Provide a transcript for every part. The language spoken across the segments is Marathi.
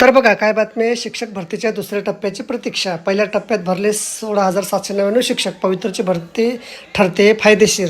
तर बघा काय बातमी आहे? शिक्षक भरतीच्या दुसऱ्या टप्प्याची प्रतीक्षा. पहिल्या टप्प्यात भरले सोळा हजार सातशे नव्याण्णव शिक्षक. पवित्रची भरती ठरते फायदेशीर.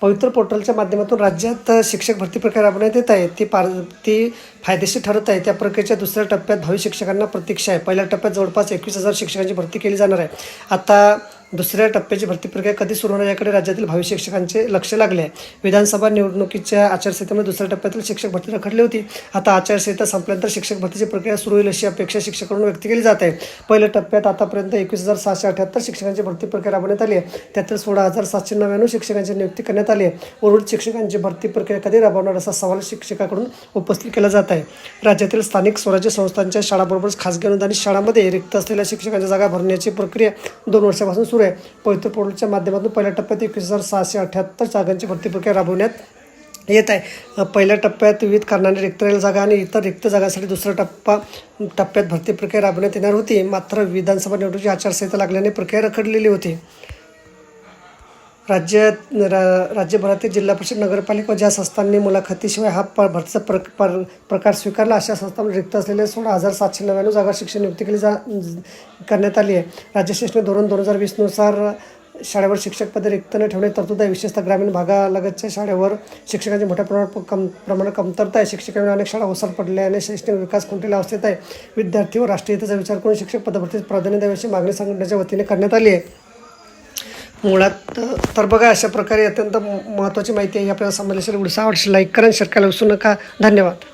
पवित्र पोर्टलच्या माध्यमातून राज्यात शिक्षक भरती प्रक्रिया राबवण्यात येत आहे. ती पार ती फायदेशीर ठरत आहे. त्या प्रक्रियेच्या दुसऱ्या टप्प्यात भावी शिक्षकांना प्रतीक्षा आहे. पहिल्या टप्प्यात जवळपास एकवीस हजार शिक्षकांची भरती केली जाणार आहे. आता दुसऱ्या टप्प्याची भरती प्रक्रिया कधी सुरू होणार याकडे राज्यातील भावी शिक्षकांचे लक्ष लागले. आहे विधानसभा निवडणुकीच्या आचारसंहितेमुळे दुसऱ्या टप्प्यातील शिक्षक भरती रखडली होती. आता आचारसंहिता संपल्यानंतर शिक्षक भरतीची प्रक्रिया सुरू होईल अशी अपेक्षा शिक्षकांकडून व्यक्त केली जात आहे. पहिल्या टप्प्यात आतापर्यंत एकवीस हजार सहाशे अठ्याहत्तर शिक्षकांची भरती प्रक्रिया राबवण्यात आली आहे. त्यातील सोळा हजार सातशे नव्याण्णव शिक्षकांची नियुक्ती करण्यात आली आहे. उर्वरित शिक्षकांची भरती प्रक्रिया कधी राबवणार असा सवाल शिक्षकाकडून उपस्थित केला जात आहे. राज्यातील स्थानिक स्वराज्य संस्थांच्या शाळाबरोबरच खासगी अनुदानित शाळांमध्ये रिक्त असलेल्या शिक्षकांच्या जागा भरण्याची प्रक्रिया दोन वर्षापासून सुरू आहे. पवित्र पोर्टलच्या माध्यमातून पहिल्या टप्प्यात एकवीस हजार सहाशे अठ्याहत्तर जागांची भरती प्रक्रिया राबवण्यात येत आहे. पहिल्या टप्प्यात विविध कारणाने रिक्त राहिलेल्या जागा आणि इतर रिक्त जागांसाठी दुसरा टप्पा टप्प्यात भरती प्रक्रिया राबवण्यात येणार होती. मात्र विधानसभा निवडणुकीची आचारसंहिता लागल्याने प्रक्रिया रखडलेली होती. राज्यात रा राज्यभरातील जिल्हा परिषद नगरपालिका ज्या संस्थांनी मुलाखतीशिवाय हा प भरतीचा प्र पर प्रकार स्वीकारला अशा संस्थांमध्ये रिक्त असलेल्या सोळा हजार सातशे नव्याण्णव जागा शिक्षण नियुक्ती केली जा करण्यात आली आहे. राज्य शैक्षणिक धोरण दोन हजार वीसनुसार शाळेवर शिक्षक पदे रिक्त न ठेवणे तरतूद आहे. विशेषतः ग्रामीण भागालगतच्या शाळेवर शिक्षकांची मोठ्या प्रमाणात कम प्रमाणात कमतरता आहे. शिक्षकांना अनेक शाळा ओसर पडल्याने शैक्षणिक विकास खुंटलेला अवस्थेत आहे. विद्यार्थी व राष्ट्रीयतेचा विचार करून शिक्षक पदभरतीस प्राधान्य द्यावी मागणी संघटनेच्या वतीने करण्यात आली आहे. मुळात तर बघा अशा प्रकारे अत्यंत महत्त्वाची माहिती आहे. ही आपल्याला समजली असेल व्हिडिओ आवडशी लाईक करा शेअर करायला विसरू नका. धन्यवाद.